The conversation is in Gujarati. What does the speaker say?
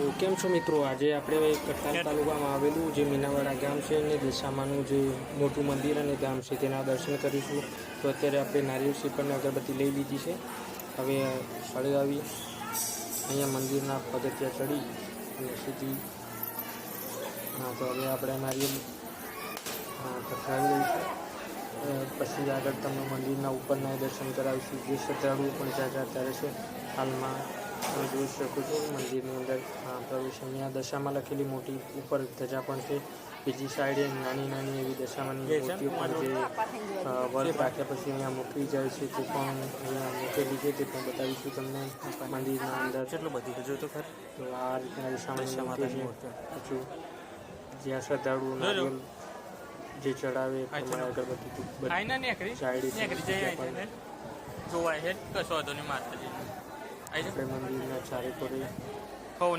તો કેમ છો મિત્રો? આજે આપણે કઠલાલ તાલુકામાં આવેલું જે મીનાવાડા ગામ છે અને દિશામાનું જે મોટું મંદિર અને ગામ છે તેના દર્શન કરીશું. તો અત્યારે આપણે નારિયેળ શ્રીફળની અગરબત્તી લઈ લીધી છે. હવે સળે આવી અહીંયા મંદિરના પગથિયા ચડી અને સીધી હા, તો હવે આપણે નારિયેળ, હા, પથરાવી લઈશું. પછી આગળ તમને મંદિરના ઉપરના દર્શન કરાવીશું. જે શ્રદ્ધાળુઓ પણ જ્યાં જ્યાં અત્યારે છે, હાલમાં તમે જોઈ શકો છો મંદિરની અંદર પ્રવેશ અહીંયા દશામાં લખેલી મોટી ઉપર ધજા પણ છે. બીજી સાઈડે નાની નાની એવી દશામાંની મૂર્તિઓ પણ જે વર્ગ રાખ્યા પછી અહીંયા મૂકી જાય છે તે પણ અહીંયા મૂકેલી છે તે પણ બતાવીશું તમને મંદિરના અંદર. કેટલું બધું જો તો ખરી. તો આ રીતના દશામાં હજુ જ્યાં શ્રદ્ધાળુઓ જો. નારિયેલ જે ચડાવે. અગરબત્તી સાઈડે જોવાય છે કશો વાંધો નહીં માતાજી मंदिर चारे हो